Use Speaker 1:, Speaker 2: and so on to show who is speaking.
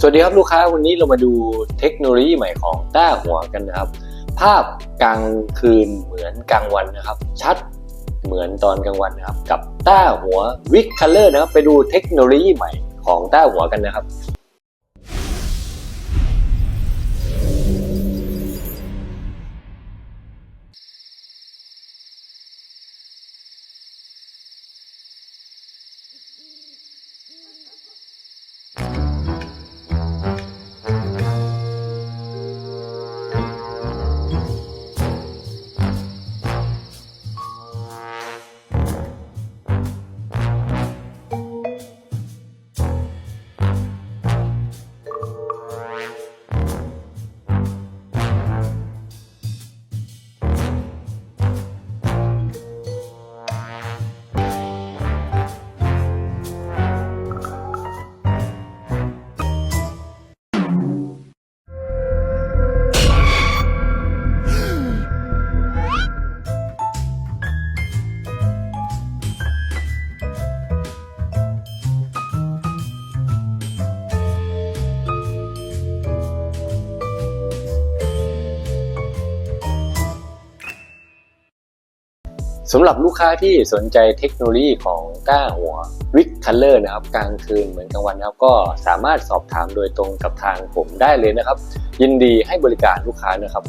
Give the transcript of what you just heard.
Speaker 1: สวัสดีครับลูกค้าวันนี้เรามาดูเทคโนโลยีใหม่ของต้าหัวกันนะครับ ภาพกลางคืนเหมือนกลางวันนะครับ ชัดเหมือนตอนกลางวันนะครับ กับต้าหัววิกคัลเลอร์นะครับ ไปดูเทคโนโลยีใหม่ของต้าหัวกันนะครับ สำหรับลูกค้าที่สนใจเทคโนโลยีของก้าหัววิกคัลเลอร์นะครับกลางคืนเหมือนกลางวันนะครับ ก็สามารถสอบถามโดยตรงกับทางผมได้เลยนะครับ ยินดีให้บริการลูกค้านะครับ